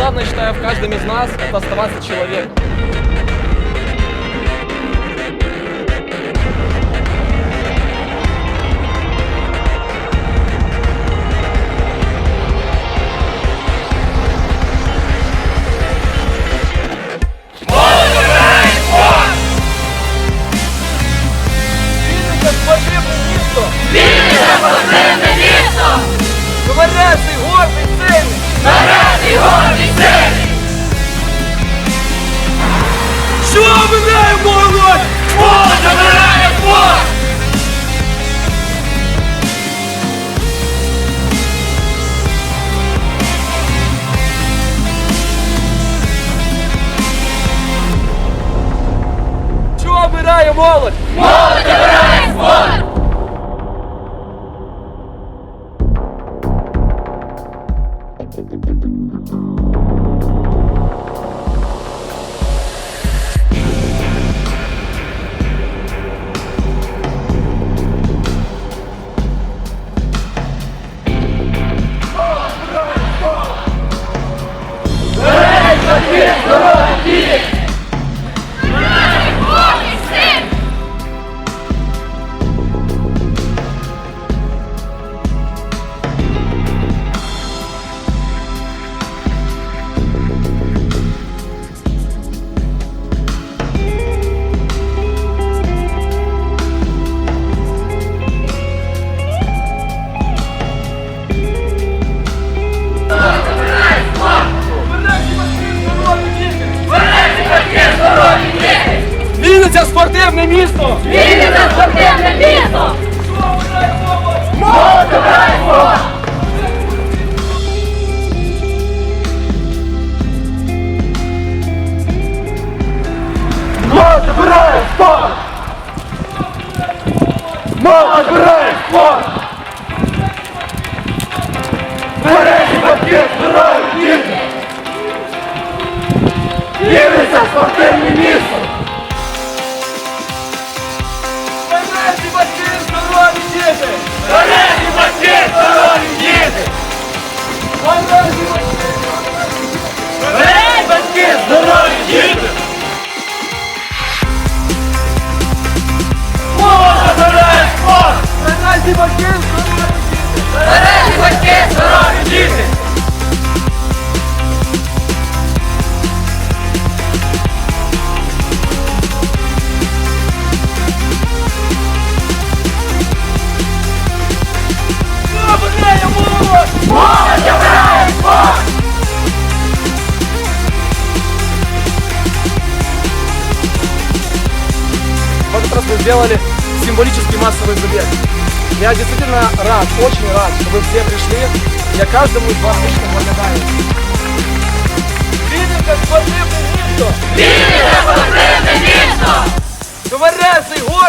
главное, считаю, в каждом из нас это оставаться человеком. Вінниця спортивне місто! Вінниця спортивне місто! Товариший, гордий, сильний! Обирає молодь? Вінниця спортивне місто! Вінниця спортивне місто! Молодь обирає спорт! Молодь обирає спорт! Бережні батьки, здорові діти! Вінниця спортивне місто! сделали символический массовый забег. Я действительно рад, очень рад, что вы все пришли. Я каждому из вас лично благодарен. Вінниця спортивне місто! Вінниця спортивне місто! Товариший, гордий,